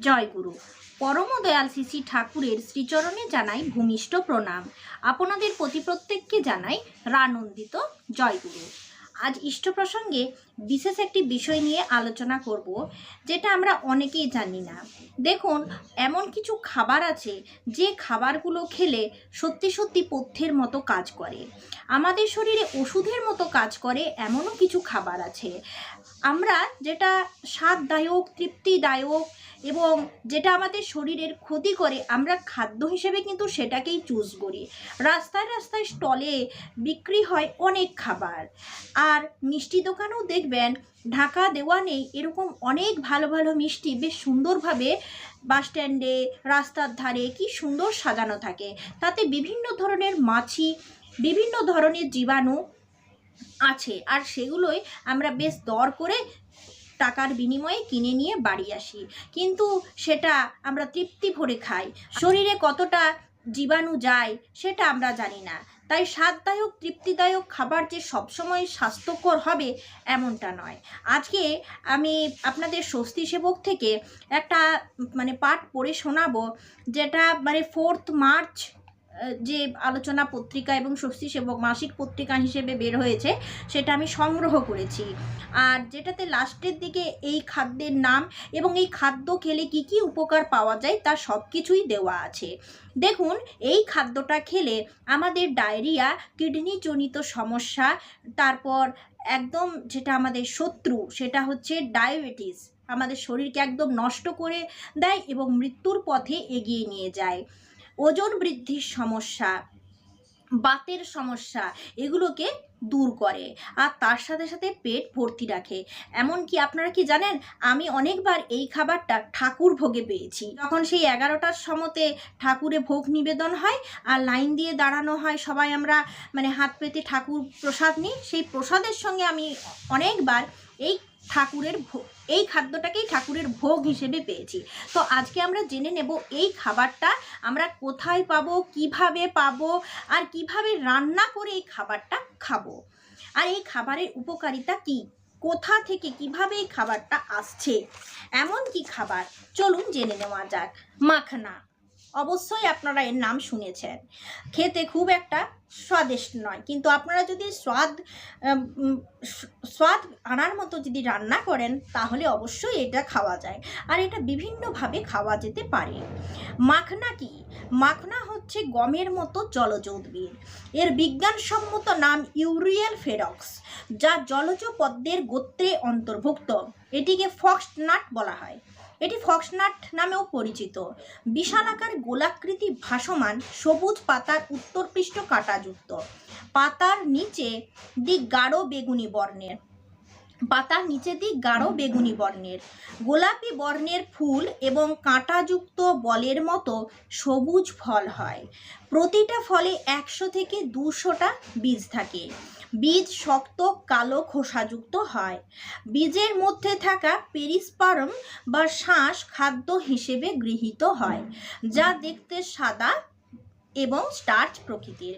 জয়গুরু। পরম দয়াল শ্রী ঠাকুরের শ্রীচরণে জানাই ভূমিষ্ঠ প্রণাম। আপনাদের প্রতি প্রত্যেককে জানাই রানন্দিত জয়গুরু। আজ ইষ্ট প্রসঙ্গে বিশেষ একটি বিষয় নিয়ে আলোচনা করব, যেটা আমরা অনেকেই জানি না। দেখুন, এমন কিছু খাবার আছে যে খাবারগুলো খেলে সত্যি সত্যি পথ্যের মতো কাজ করে। আমাদের শরীরে ওষুধের মতো কাজ করে এমনও কিছু খাবার আছে। আমরা যেটা স্বাদদায়ক, তৃপ্তিদায়ক এবং যেটা আমাদের শরীরের ক্ষতি করে, আমরা খাদ্য হিসেবে কিন্তু সেটাকেই চুজ করি। রাস্তায় রাস্তায় স্টলে বিক্রি হয় অনেক খাবার। আর মিষ্টি দোকানেও দেখবেন ঢাকা দেওয়া নেই এরকম অনেক ভালো ভালো মিষ্টি বেশ সুন্দরভাবে বাস স্ট্যান্ডে রাস্তার ধারে কি সুন্দর সাজানো থাকে। তাতে বিভিন্ন ধরনের মাছি বিভিন্ন ধরনের জীবাণু আছে। আর সেগুলোই আমরা বেশ দর করে টাকার বিনিময়ে কিনে নিয়ে বাড়ি আসি। কিন্তু সেটা আমরা তৃপ্তি ভরে খাই। শরীরে কতটা জীবাণু যায় সেটা আমরা জানি না। তাই স্বাদদায়ক, তৃপ্তিদায়ক খাবার যে সবসময় স্বাস্থ্যকর হবে এমনটা নয়। আজকে আমি আপনাদের স্বস্তি সেবক থেকে একটা মানে পাঠ পড়ে শোনাবো, যেটা মানে ফোর্থ মার্চ যে আলোচনা পত্রিকা এবং স্বস্তি সেবক মাসিক পত্রিকা হিসেবে বের হয়েছে, সেটা আমি সংগ্রহ করেছি। আর যেটাতে লাস্টের দিকে এই খাদ্যের নাম এবং এই খাদ্য খেলে কি কি উপকার পাওয়া যায়, তা সব কিছুই দেওয়া আছে। দেখুন, এই খাদ্যটা খেলে আমাদের ডায়রিয়া, কিডনিজনিত সমস্যা, তারপর একদম যেটা আমাদের শত্রু, সেটা হচ্ছে ডায়াবেটিস। আমাদের শরীরকে একদম নষ্ট করে দেয় এবং মৃত্যুর পথে এগিয়ে নিয়ে যায়। ওজন বৃদ্ধির সমস্যা, বাতের সমস্যা এগুলোকে দূর করে আর তার সাথে সাথে পেট ভর্তি রাখে। এমনকি আপনারা কি জানেন, আমি অনেকবার এই খাবারটা ঠাকুর ভোগে পেয়েছি। যখন সেই এগারোটার সমতে ঠাকুরে ভোগ নিবেদন হয় আর লাইন দিয়ে দাঁড়ানো হয়, সবাই আমরা মানে হাত পেতে ঠাকুর প্রসাদ নিই, সেই প্রসাদের সঙ্গে আমি অনেকবার এই ঠাকুরের ভোগ এই খাদ্যটাকেই ঠাকুরের ভোগ হিসেবে পেয়েছি। তো আজকে আমরা জেনে নেব এই খাবারটা আমরা কোথায় পাবো, কীভাবে পাবো, আর কীভাবে রান্না করে এই খাবারটা খাব। আর এই খাবারের উপকারিতা কি? কোথা থেকে কীভাবে এই খাবারটা আসছে? এমন কি খাবার? চলুন জেনে নেওয়া যাক। মাখনা। অবশ্যই আপনারা এর নাম শুনেছেন। খেতে খুব একটা স্বাদিষ্ট নয়, কিন্তু আপনারা যদি স্বাদ স্বাদ আনার মতো যদি রান্না করেন, তাহলে অবশ্যই এটা খাওয়া যায়। আর এটা বিভিন্নভাবে খাওয়া যেতে পারে। মাখনা কি? মাখনা হচ্ছে গমের মতো জলজ উদ্ভিদ এর বিজ্ঞানসম্মত নাম ইউরিয়াল ফেরক্স, যা জলজ পদ্মের গোত্রে অন্তর্ভুক্ত। এটিকে ফক্সনাট বলা হয়। এটি ফক্সনাট নামেও পরিচিত। বিশালাকার গোলাকৃতি ভাসমান সবুজ পাতার উত্তরপৃষ্ঠ কাঁটাযুক্ত। পাতার নিচে দিক গাঢ় বেগুনি বর্ণের। পাতার নিচে দিক গাঢ় বেগুনি বর্ণের। গোলাপি বর্ণের ফুল এবং কাঁটাযুক্ত বলের মতো সবুজ ফল হয়। প্রতিটা ফলে একশো থেকে দুশোটা বীজ থাকে। বীজ শক্ত, কালো, খোসাযুক্ত হয়। বীজের মধ্যে থাকা পেরিসপারম বা শ্বাস খাদ্য হিসেবে গৃহীত হয়, যা দেখতে সাদা এবং স্টার্চ প্রকৃতির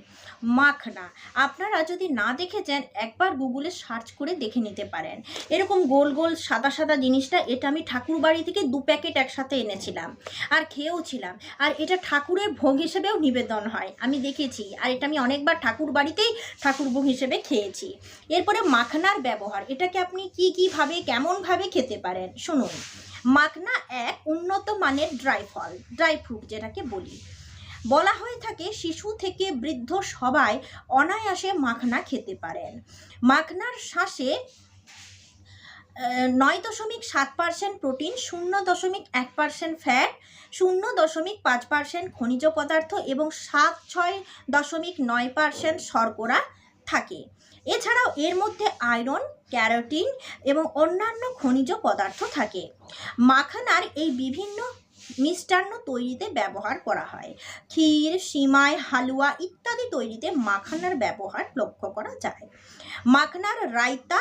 মাখনা। আপনারা যদি না দেখেছেন একবার গুগলে সার্চ করে দেখে নিতে পারেন। এরকম গোল গোল সাদা সাদা জিনিসটা, এটা আমি ঠাকুর বাড়ি থেকে দু প্যাকেট একসাথে এনেছিলাম আর খেয়েও ছিলাম আর এটা ঠাকুরের ভোগ হিসেবেও নিবেদন হয়। আমি দেখেছি আর এটা আমি অনেকবার ঠাকুর বাড়িতেই ঠাকুর ভোগ হিসেবে খেয়েছি। এরপরে মাখনার ব্যবহার, এটাকে আপনি কি কীভাবে কেমনভাবে খেতে পারেন? শুনুন। মাখনা এক উন্নত মানের ড্রাই ফল ড্রাই ফ্রুট যেটাকে বলি। বলা হয়ে থাকে শিশু থেকে বৃদ্ধ সবাই অনায়াসে মাখনা খেতে পারেন। মাখনার শ্বাসে নয় দশমিক সাত পার্সেন্ট প্রোটিন, শূন্য দশমিক এক পার্সেন্ট ফ্যাট, শূন্য দশমিক পাঁচ পার্সেন্ট খনিজ পদার্থ এবং সাত ছয় দশমিক নয় পার্সেন্ট শর্করা থাকে। এছাড়াও এর মধ্যে আয়রন, ক্যারোটিন এবং অন্যান্য খনিজ পদার্থ থাকে। মাখানার এই বিভিন্ন মিষ্টান্ন তৈরিতে ব্যবহার করা হয়। ক্ষীর, সিমাই, হালুয়া ইত্যাদি তৈরিতে মাখানার ব্যবহার লক্ষ্য করা যায়। মাখনার রায়তা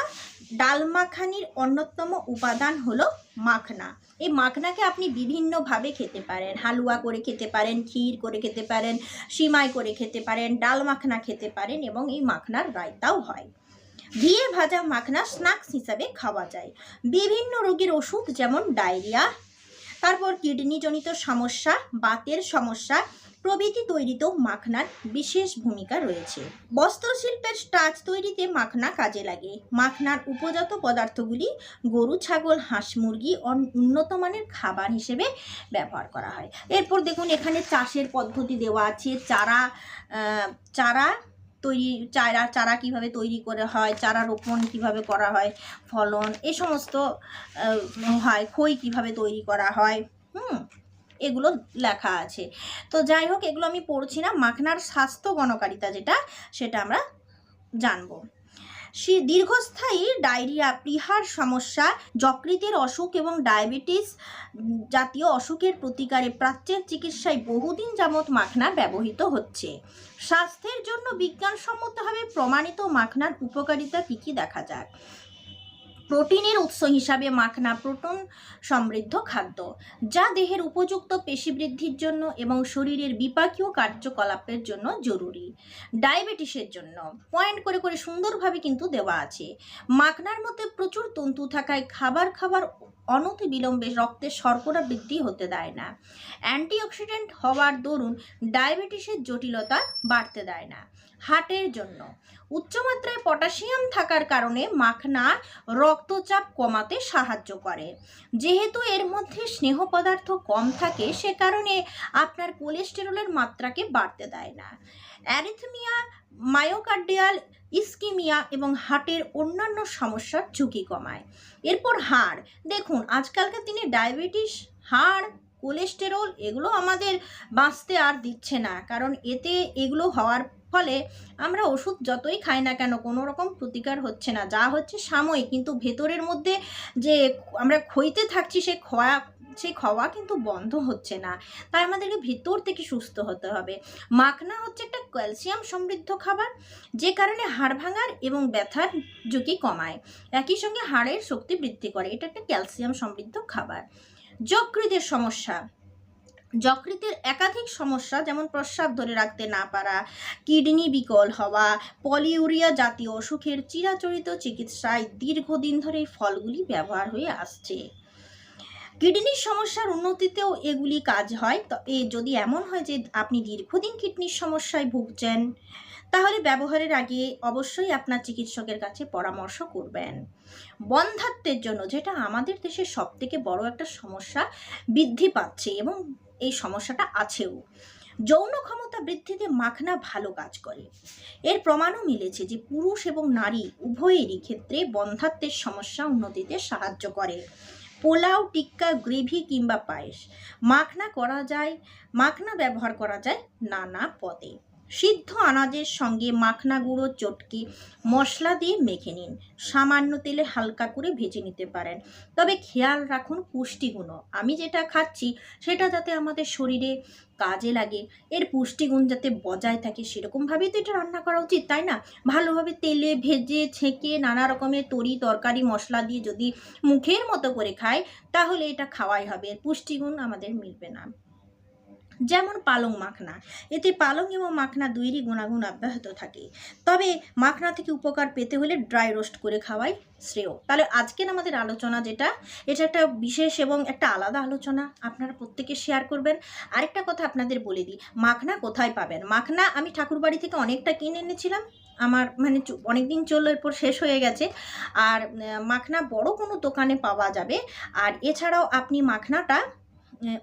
ডাল মাখানির অন্যতম উপাদান হলো মাখনা। এই মাখনাকে আপনি বিভিন্নভাবে খেতে পারেন। হালুয়া করে খেতে পারেন, ক্ষীর করে খেতে পারেন, সিমাই করে খেতে পারেন, ডাল মাখনা খেতে পারেন এবং এই মাখনার রায়তাও হয়। ঘিয়ে ভাজা মাখনা স্ন্যাক্স হিসাবে খাওয়া যায়। বিভিন্ন রোগের ওষুধ যেমন ডায়রিয়া তারপর কিডনিজনিত সমস্যা, বাতের সমস্যা, প্রভৃতি তৈরিতেও মাখনার বিশেষ ভূমিকা রয়েছে। বস্ত্রশিল্পের স্টাচ তৈরিতে মাখনা কাজে লাগে। মাখনার উপজাত পদার্থগুলি গরু, ছাগল, হাঁস, মুরগি উন্নত মানের খাবার হিসেবে ব্যবহার করা হয়। এরপর দেখুন এখানে চাষের পদ্ধতি দেওয়া আছে। চারা চারা তৈরি, চারা চারা কীভাবে তৈরি করে হয়, চারা রোপণ কীভাবে করা হয়, ফলন, এ সমস্ত হয়, খই কীভাবে তৈরি করা হয়, হুম, এগুলো লেখা আছে। তো যাই হোক, এগুলো আমি পড়ছি না, মাখনার স্বাস্থ্য গণকারিতা যেটা, সেটা আমরা জানব। সে দীর্ঘস্থায়ী ডায়রিয়া প্রিহার সমস্যা, যকৃতের অসুখ এবং ডায়াবেটিস জাতীয় অসুখের প্রতিকারে প্রাচ্যের চিকিৎসায় বহুদিন যাবৎ মাখনা ব্যবহৃত হচ্ছে। স্বাস্থ্যের জন্য বিজ্ঞানসম্মতভাবে প্রমাণিত মাখনার উপকারিতা কী কী দেখা যাক? প্রোটিনের উৎস হিসাবে মাখনা প্রোটন সমৃদ্ধ খাদ্য, যা দেহের উপযুক্ত পেশি বৃদ্ধির জন্য এবং শরীরের বিপাকীয় কার্যকলাপের জন্য জরুরি। ডায়াবেটিসের জন্য পয়েন্ট করে করে সুন্দরভাবে কিন্তু দেওয়া আছে। মাখনার মধ্যে প্রচুর তন্তু থাকায় খাবার খাবার অনতি বিলম্বে রক্তের শর্করা বৃদ্ধি হতে দেয় না। অ্যান্টিঅক্সিডেন্ট হওয়ার দরুন ডায়াবেটিসের জটিলতা বাড়তে দেয় না। হার্টের জন্য। উচ্চমাত্রায় পটাশিয়াম থাকার কারণে মাখনা রক্তচাপ কমাতে সাহায্য করে। যেহেতু এর মধ্যে স্নেহ পদার্থ কম থাকে, সে কারণে আপনার কোলেস্টেরলের মাত্রাকে বাড়তে দেয় না। অ্যারিথমিয়া, মায়োকার্ডিয়াল ইস্কিমিয়া এবং হার্টের অন্যান্য সমস্যার ঝুঁকি কমায়। এরপর হাড়। দেখুন, আজকালকার দিনে ডায়াবেটিস, হাড়, কোলেস্টেরল এগুলো আমাদের বাঁচতে আর দিচ্ছে না। কারণ এতে এগুলো হওয়ার ফলে আমরা ওষুধ যতই খাই না কেন কোনো রকম প্রতিকার হচ্ছে না। যা হচ্ছে সাময়িক, কিন্তু ভেতরের মধ্যে যে আমরা খইতে থাকছি সে খোয়া সেই খাওয়া কিন্তু বন্ধ হচ্ছে না। তাই আমাদেরকে ভেতর থেকে সুস্থ হতে হবে। মাখনা হচ্ছে একটা ক্যালসিয়াম সমৃদ্ধ খাবার, যে কারণে হাড় ভাঙার এবং ব্যথার ঝুঁকি কমায়। একই সঙ্গে হাড়ের শক্তি বৃদ্ধি করে। এটা একটা ক্যালসিয়াম সমৃদ্ধ খাবার। যকৃতের সমস্যা। যকৃতের একাধিক সমস্যা, যেমন প্রস্রাব ধরে রাখতে না পারা, কিডনি বিকল হওয়া, পলিউরিয়া জাতীয় অসুখের চিরাচরিত চিকিৎসায় দীর্ঘদিন ধরে ফলগুলি ব্যবহার হয়ে আসছে। কিডনির সমস্যার উন্নতিতেও এগুলি কাজ হয়। তো এ যদি এমন হয় যে আপনি দীর্ঘদিন কিডনির সমস্যায় ভুগছেন, তাহলে ব্যবহারের আগে অবশ্যই আপনার চিকিৎসকের কাছে পরামর্শ করবেন। বন্ধাত্বের জন্য, যেটা আমাদের দেশের সব থেকে বড় একটা সমস্যা, বৃদ্ধি পাচ্ছে এবং এই সমস্যাটা আছেও। যৌন ক্ষমতা বৃদ্ধিতে মাখনা ভালো কাজ করে। এর প্রমাণও মিলেছে যে পুরুষ এবং নারী উভয়েরই ক্ষেত্রে বন্ধাত্বের সমস্যা উন্নতিতে সাহায্য করে। পোলাও, টিক্কা, গ্রেভি কিংবা পায়েস। মাখনা করা যায়, মাখনা ব্যবহার করা যায় নানা পদে সিদ্ধ আনাজের সঙ্গে মাখনা গুঁড়ো, চটকে, মশলা দিয়ে মেখে নিন। সামান্য তেলে হালকা করে ভেজে নিতে পারেন। তবে খেয়াল রাখুন পুষ্টিগুণও। আমি যেটা খাচ্ছি, সেটা যাতে আমাদের শরীরে কাজে লাগে। এর পুষ্টিগুণ যাতে বজায় থাকে সেরকমভাবেই তো এটা রান্না করা উচিত, তাই না? ভালোভাবে তেলে ভেজে, ছেঁকে, নানা রকমের তরি, তরকারি, মশলা দিয়ে যদি মুখের মতো করে খায় তাহলে এটা খাওয়াই হবে। এর পুষ্টিগুণ আমাদের মিলবে না। যেমন পালং মাখনা। এতে পালং এবং মাখনা দুইয়েরই গুণাগুণ অব্যাহত থাকে। তবে মাখনা থেকে উপকার পেতে হলে ড্রাই রোস্ট করে খাওয়াই শ্রেয়। তাহলে আজকের আমাদের আলোচনা যেটা, এটা একটা বিশেষ এবং একটা আলাদা আলোচনা। আপনারা প্রত্যেকে শেয়ার করবেন। আরেকটা কথা আপনাদের বলে দিই, মাখনা কোথায় পাবেন? মাখনা আমি ঠাকুরবাড়ি থেকে অনেকটা কিনে এনেছিলাম। আমার মানে অনেক দিন চলল, এরপর শেষ হয়ে গেছে। আর মাখনা বড় কোনো দোকানে পাওয়া যাবে। আর এছাড়াও আপনি মাখনাটা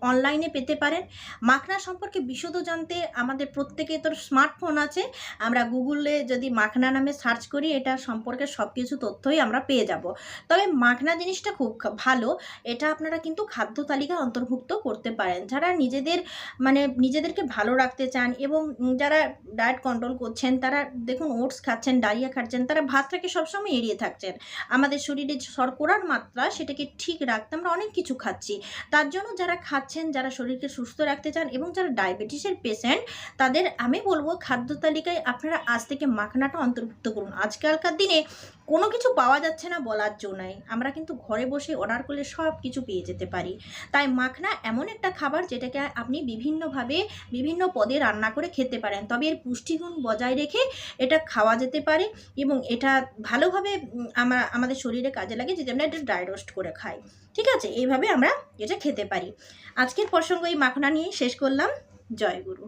অনলাইনে পেতে পারেন। মাখনা সম্পর্কে বিশদ জানতে আমাদের প্রত্যেকে তোর স্মার্টফোন আছে। আমরা গুগলে যদি মাখনা নামে সার্চ করি, এটা সম্পর্কে সব কিছু তথ্যই আমরা পেয়ে যাব। তবে মাখনা জিনিসটা খুব ভালো। এটা আপনারা কিন্তু খাদ্য তালিকায় অন্তর্ভুক্ত করতে পারেন। যারা নিজেদের মানে নিজেদেরকে ভালো রাখতে চান এবং যারা ডায়েট কন্ট্রোল করছেন, তারা দেখুন ওটস খাচ্ছেন, ডালিয়া খাচ্ছেন, তারা ভাতটাকে সবসময় এড়িয়ে থাকছেন। আমাদের শরীরে শর্করার মাত্রা সেটাকে ঠিক রাখতে আমরা অনেক কিছু খাচ্ছি। তার জন্য যারা খাচ্ছেন, যারা শরীরকে সুস্থ রাখতে চান এবং যারা ডায়াবেটিসের পেশেন্ট, তাদের আমি বলব খাদ্য তালিকায় আপনারা আজ থেকে মাখনাটা অন্তর্ভুক্ত করুন। আজকালকার দিনে কোনো কিছু পাওয়া যাচ্ছে না বলার জো নাই। আমরা কিন্তু ঘরে বসে অর্ডার করলে সব কিছু পেয়ে যেতে পারি। তাই মাখনা এমন একটা খাবার যেটাকে আপনি বিভিন্নভাবে বিভিন্ন পদে রান্না করে খেতে পারেন। তবে এর পুষ্টিগুণ বজায় রেখে এটা খাওয়া যেতে পারে এবং এটা ভালোভাবে আমরা, আমাদের শরীরে কাজে লাগে যদি আমরা এটা ড্রাই রোস্ট করে খাই। ঠিক আছে? এইভাবে আমরা এটা খেতে পারি। আজকের প্রসঙ্গ এই মাখনা নিয়ে শেষ করলাম। জয় গুরু।